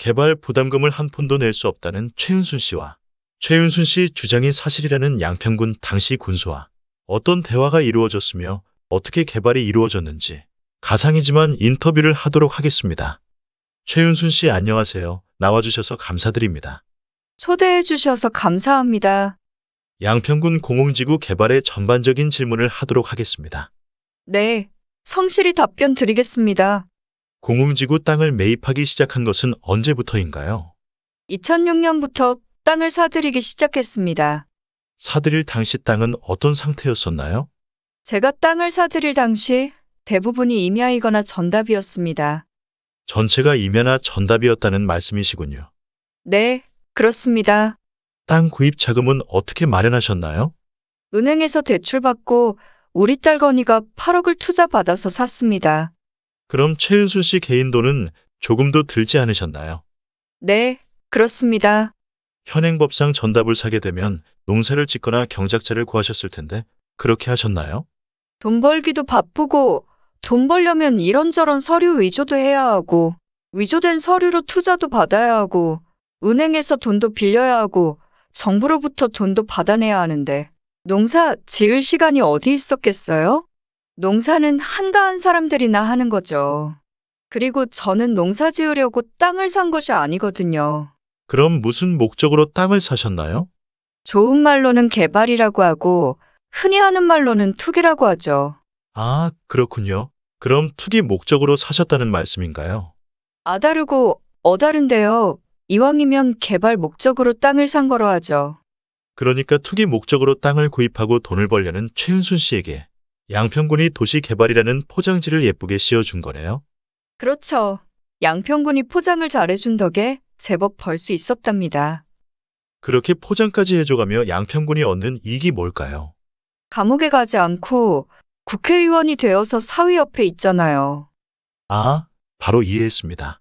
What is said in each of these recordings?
개발 부담금을 한 푼도 낼 수 없다는 최윤순 씨와 최윤순 씨 주장이 사실이라는 양평군 당시 군수와 어떤 대화가 이루어졌으며 어떻게 개발이 이루어졌는지 가상이지만 인터뷰를 하도록 하겠습니다. 최윤순 씨 안녕하세요. 나와주셔서 감사드립니다. 초대해 주셔서 감사합니다. 양평군 공공지구 개발의 전반적인 질문을 하도록 하겠습니다. 네, 성실히 답변 드리겠습니다. 공공지구 땅을 매입하기 시작한 것은 언제부터인가요? 2006년부터 땅을 사들이기 시작했습니다. 사들일 당시 땅은 어떤 상태였었나요? 제가 땅을 사들일 당시 대부분이 임야이거나 전답이었습니다. 전체가 임야나 전답이었다는 말씀이시군요. 네, 그렇습니다. 땅 구입 자금은 어떻게 마련하셨나요? 은행에서 대출받고 우리 딸 건이가 8억을 투자받아서 샀습니다. 그럼 최윤순 씨 개인 돈은 조금도 들지 않으셨나요? 네, 그렇습니다. 현행법상 전답을 사게 되면 농사를 짓거나 경작자를 구하셨을 텐데 그렇게 하셨나요? 돈 벌기도 바쁘고 돈 벌려면 이런저런 서류 위조도 해야 하고 위조된 서류로 투자도 받아야 하고 은행에서 돈도 빌려야 하고 정부로부터 돈도 받아내야 하는데 농사 지을 시간이 어디 있었겠어요? 농사는 한가한 사람들이나 하는 거죠. 그리고 저는 농사 지으려고 땅을 산 것이 아니거든요. 그럼 무슨 목적으로 땅을 사셨나요? 좋은 말로는 개발이라고 하고 흔히 하는 말로는 투기라고 하죠. 아, 그렇군요. 그럼 투기 목적으로 사셨다는 말씀인가요? 아다르고 어다른데요. 이왕이면 개발 목적으로 땅을 산 거로 하죠. 그러니까 투기 목적으로 땅을 구입하고 돈을 벌려는 최윤순 씨에게 양평군이 도시 개발이라는 포장지를 예쁘게 씌워준 거네요. 그렇죠. 양평군이 포장을 잘해준 덕에 제법 벌 수 있었답니다. 그렇게 포장까지 해줘가며 양평군이 얻는 이익이 뭘까요? 감옥에 가지 않고 국회의원이 되어서 사위 옆에 있잖아요. 아, 바로 이해했습니다.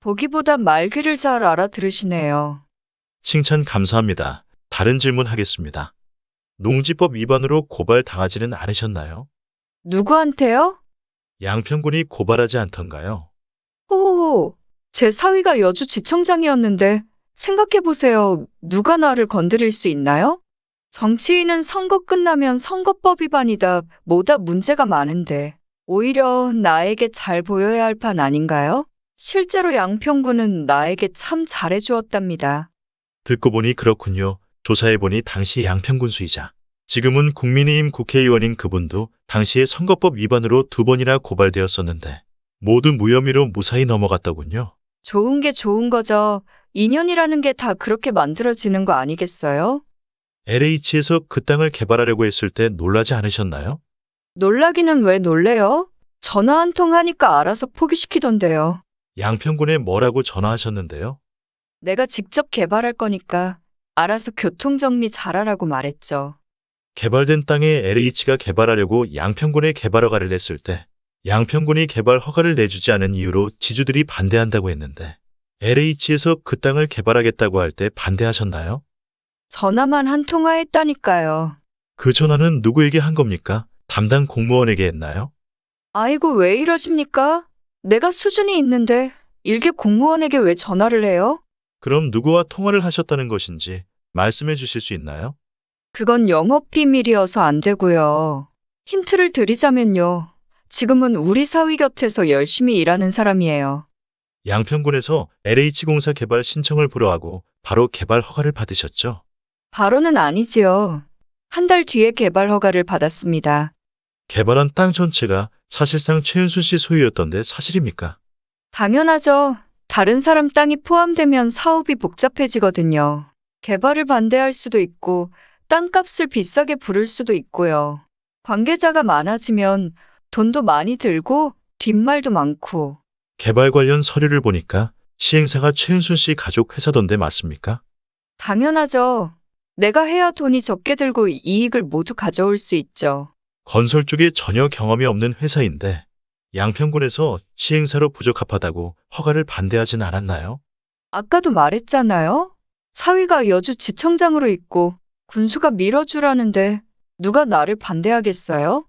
보기보다 말귀를 잘 알아들으시네요. 칭찬 감사합니다. 다른 질문 하겠습니다. 농지법 위반으로 고발 당하지는 않으셨나요? 누구한테요? 양평군이 고발하지 않던가요? 호호호. 제 사위가 여주지청장이었는데 생각해보세요. 누가 나를 건드릴 수 있나요? 정치인은 선거 끝나면 선거법 위반이다. 뭐다 문제가 많은데. 오히려 나에게 잘 보여야 할 판 아닌가요? 실제로 양평군은 나에게 참 잘해주었답니다. 듣고 보니 그렇군요. 조사해보니 당시 양평군수이자 지금은 국민의힘 국회의원인 그분도 당시에 선거법 위반으로 두 번이나 고발되었었는데 모두 무혐의로 무사히 넘어갔더군요. 좋은 게 좋은 거죠. 인연이라는 게 다 그렇게 만들어지는 거 아니겠어요? LH에서 그 땅을 개발하려고 했을 때 놀라지 않으셨나요? 놀라기는 왜 놀래요? 전화 한 통 하니까 알아서 포기시키던데요. 양평군에 뭐라고 전화하셨는데요? 내가 직접 개발할 거니까 알아서 교통정리 잘하라고 말했죠. 개발된 땅에 LH가 개발하려고 양평군에 개발 허가를 냈을 때 양평군이 개발 허가를 내주지 않은 이유로 지주들이 반대한다고 했는데 LH에서 그 땅을 개발하겠다고 할 때 반대하셨나요? 전화만 한 통화 했다니까요. 그 전화는 누구에게 한 겁니까? 담당 공무원에게 했나요? 아이고, 왜 이러십니까? 내가 수준이 있는데 일개 공무원에게 왜 전화를 해요? 그럼 누구와 통화를 하셨다는 것인지 말씀해 주실 수 있나요? 그건 영업 비밀이어서 안 되고요. 힌트를 드리자면요. 지금은 우리 사위 곁에서 열심히 일하는 사람이에요. 양평군에서 LH공사 개발 신청을 불허하고 바로 개발 허가를 받으셨죠? 바로는 아니지요. 한 달 뒤에 개발 허가를 받았습니다. 개발한 땅 전체가 사실상 최윤순 씨 소유였던데 사실입니까? 당연하죠. 다른 사람 땅이 포함되면 사업이 복잡해지거든요. 개발을 반대할 수도 있고, 땅값을 비싸게 부를 수도 있고요. 관계자가 많아지면 돈도 많이 들고, 뒷말도 많고. 개발 관련 서류를 보니까 시행사가 최윤순 씨 가족 회사던데 맞습니까? 당연하죠. 내가 해야 돈이 적게 들고 이익을 모두 가져올 수 있죠. 건설 쪽에 전혀 경험이 없는 회사인데 양평군에서 시행사로 부적합하다고 허가를 반대하진 않았나요? 아까도 말했잖아요. 사위가 여주 지청장으로 있고 군수가 밀어주라는데 누가 나를 반대하겠어요?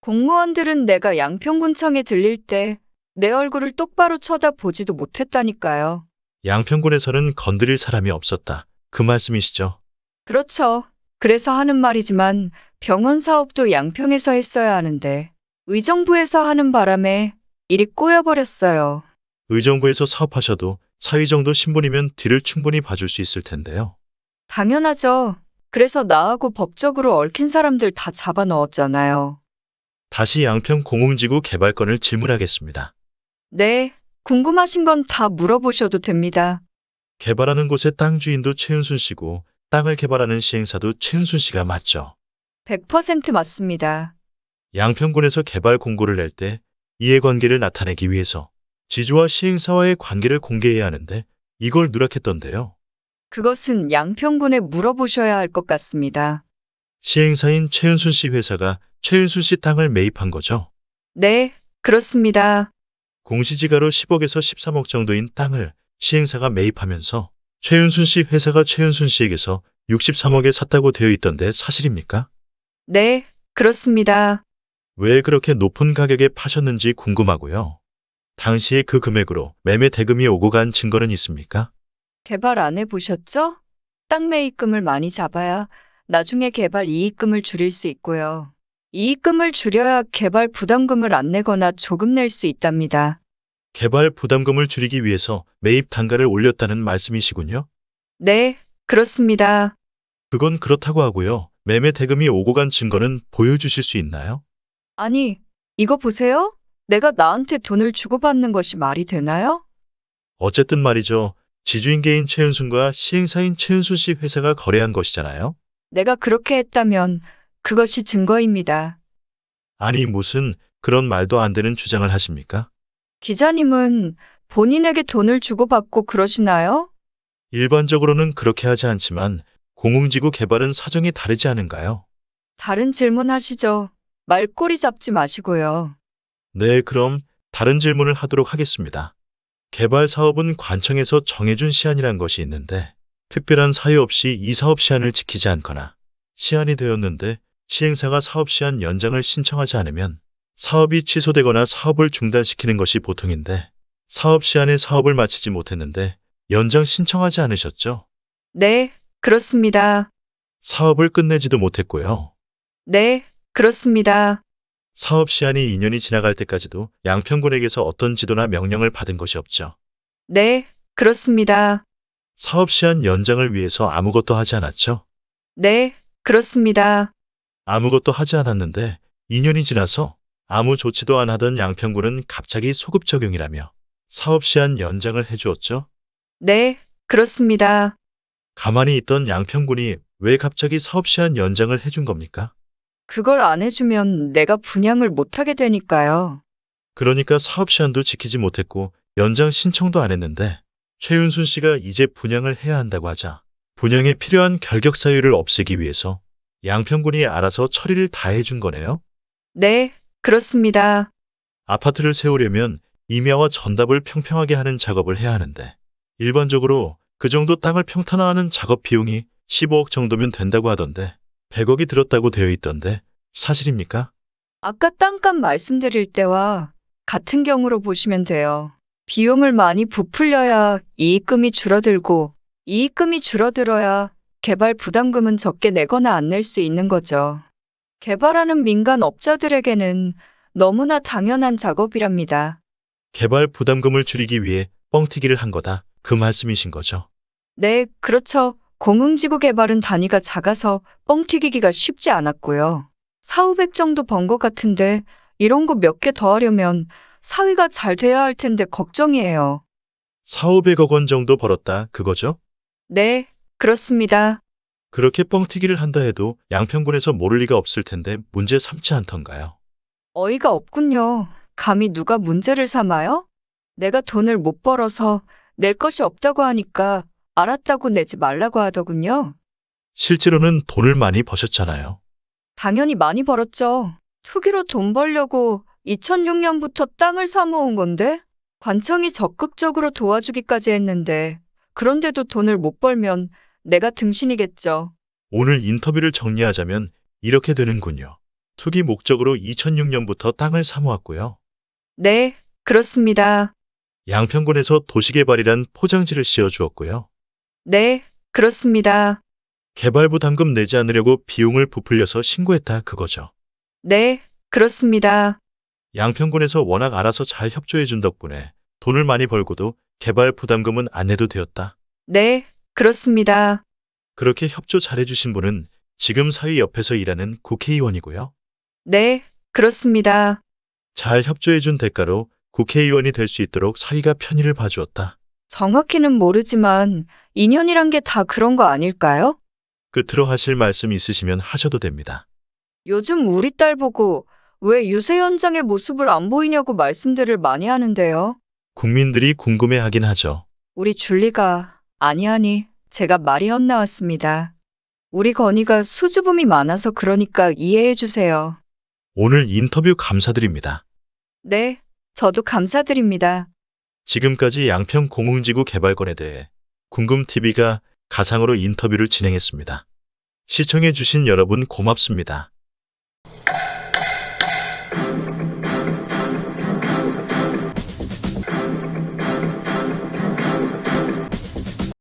공무원들은 내가 양평군청에 들릴 때 내 얼굴을 똑바로 쳐다보지도 못했다니까요. 양평군에서는 건드릴 사람이 없었다. 그 말씀이시죠? 그렇죠. 그래서 하는 말이지만 병원 사업도 양평에서 했어야 하는데 의정부에서 하는 바람에 일이 꼬여버렸어요. 의정부에서 사업하셔도 사위 정도 신분이면 뒤를 충분히 봐줄 수 있을 텐데요. 당연하죠. 그래서 나하고 법적으로 얽힌 사람들 다 잡아 넣었잖아요. 다시 양평 공흥지구 개발권을 질문하겠습니다. 네, 궁금하신 건 다 물어보셔도 됩니다. 개발하는 곳의 땅 주인도 최은순 씨고 땅을 개발하는 시행사도 최은순 씨가 맞죠. 100% 맞습니다. 양평군에서 개발 공고를 낼 때 이해관계를 나타내기 위해서 지주와 시행사와의 관계를 공개해야 하는데 이걸 누락했던데요. 그것은 양평군에 물어보셔야 할 것 같습니다. 시행사인 최은순 씨 회사가 최은순 씨 땅을 매입한 거죠. 네, 그렇습니다. 공시지가로 10억에서 13억 정도인 땅을 시행사가 매입하면서 최은순 씨 회사가 최은순 씨에게서 63억에 샀다고 되어 있던데 사실입니까? 네, 그렇습니다. 왜 그렇게 높은 가격에 파셨는지 궁금하고요. 당시에 그 금액으로 매매 대금이 오고 간 증거는 있습니까? 개발 안 해보셨죠? 땅 매입금을 많이 잡아야 나중에 개발 이익금을 줄일 수 있고요. 이익금을 줄여야 개발 부담금을 안 내거나 조금 낼 수 있답니다. 개발 부담금을 줄이기 위해서 매입 단가를 올렸다는 말씀이시군요. 네, 그렇습니다. 그건 그렇다고 하고요. 매매 대금이 오고 간 증거는 보여주실 수 있나요? 아니, 이거 보세요? 내가 나한테 돈을 주고받는 것이 말이 되나요? 어쨌든 말이죠. 지주인계인 최은순과 시행사인 최은순 씨 회사가 거래한 것이잖아요. 내가 그렇게 했다면 그것이 증거입니다. 아니 무슨 그런 말도 안 되는 주장을 하십니까? 기자님은 본인에게 돈을 주고받고 그러시나요? 일반적으로는 그렇게 하지 않지만 공흥지구 개발은 사정이 다르지 않은가요? 다른 질문 하시죠. 말꼬리 잡지 마시고요. 네, 그럼 다른 질문을 하도록 하겠습니다. 개발 사업은 관청에서 정해준 시한이란 것이 있는데 특별한 사유 없이 이 사업 시한을 지키지 않거나 시한이 되었는데 시행사가 사업 시한 연장을 신청하지 않으면 사업이 취소되거나 사업을 중단시키는 것이 보통인데 사업 시한에 사업을 마치지 못했는데 연장 신청하지 않으셨죠? 네, 그렇습니다. 사업을 끝내지도 못했고요. 네, 그렇습니다. 사업 시한이 2년이 지나갈 때까지도 양평군에게서 어떤 지도나 명령을 받은 것이 없죠. 네, 그렇습니다. 사업 시한 연장을 위해서 아무것도 하지 않았죠. 네, 그렇습니다. 아무것도 하지 않았는데 2년이 지나서 아무 조치도 안 하던 양평군은 갑자기 소급 적용이라며 사업 시한 연장을 해주었죠. 네, 그렇습니다. 가만히 있던 양평군이 왜 갑자기 사업 시한 연장을 해준 겁니까? 그걸 안 해주면 내가 분양을 못하게 되니까요. 그러니까 사업 시한도 지키지 못했고 연장 신청도 안 했는데 최윤순 씨가 이제 분양을 해야 한다고 하자 분양에 필요한 결격 사유를 없애기 위해서 양평군이 알아서 처리를 다 해준 거네요. 네, 그렇습니다. 아파트를 세우려면 임야와 전답을 평평하게 하는 작업을 해야 하는데 일반적으로 그 정도 땅을 평탄화하는 작업 비용이 15억 정도면 된다고 하던데 100억이 들었다고 되어 있던데 사실입니까? 아까 땅값 말씀드릴 때와 같은 경우로 보시면 돼요. 비용을 많이 부풀려야 이익금이 줄어들고 이익금이 줄어들어야 개발 부담금은 적게 내거나 안 낼 수 있는 거죠. 개발하는 민간 업자들에게는 너무나 당연한 작업이랍니다. 개발 부담금을 줄이기 위해 뻥튀기를 한 거다. 그 말씀이신 거죠. 네, 그렇죠. 공흥지구 개발은 단위가 작아서 뻥튀기기가 쉽지 않았고요. 4, 500 정도 번 것 같은데 이런 거 몇 개 더 하려면 사위가 잘 돼야 할 텐데 걱정이에요. 4, 500억 원 정도 벌었다. 그거죠? 네, 그렇습니다. 그렇게 뻥튀기를 한다 해도 양평군에서 모를 리가 없을 텐데 문제 삼지 않던가요? 어이가 없군요. 감히 누가 문제를 삼아요? 내가 돈을 못 벌어서 낼 것이 없다고 하니까 알았다고 내지 말라고 하더군요. 실제로는 돈을 많이 버셨잖아요. 당연히 많이 벌었죠. 투기로 돈 벌려고 2006년부터 땅을 사모은 건데 관청이 적극적으로 도와주기까지 했는데 그런데도 돈을 못 벌면 내가 등신이겠죠. 오늘 인터뷰를 정리하자면 이렇게 되는군요. 투기 목적으로 2006년부터 땅을 사모았고요. 네, 그렇습니다. 양평군에서 도시개발이란 포장지를 씌워주었고요. 네, 그렇습니다. 개발 부담금 내지 않으려고 비용을 부풀려서 신고했다 그거죠. 네, 그렇습니다. 양평군에서 워낙 알아서 잘 협조해준 덕분에 돈을 많이 벌고도 개발 부담금은 안 내도 되었다. 네, 그렇습니다. 그렇게 협조 잘해주신 분은 지금 사위 옆에서 일하는 국회의원이고요. 네, 그렇습니다. 잘 협조해준 대가로 국회의원이 될 수 있도록 사위가 편의를 봐주었다. 정확히는 모르지만 인연이란 게 다 그런 거 아닐까요? 끝으로 하실 말씀 있으시면 하셔도 됩니다. 요즘 우리 딸 보고 왜 유세 현장의 모습을 안 보이냐고 말씀들을 많이 하는데요. 국민들이 궁금해하긴 하죠. 우리 줄리가 아니 아니 제가 말이 헛나왔습니다. 우리 건이가 수줍음이 많아서 그러니까 이해해 주세요. 오늘 인터뷰 감사드립니다. 네, 저도 감사드립니다. 지금까지 양평 공흥지구 개발권에 대해 궁금TV가 가상으로 인터뷰를 진행했습니다. 시청해주신 여러분 고맙습니다.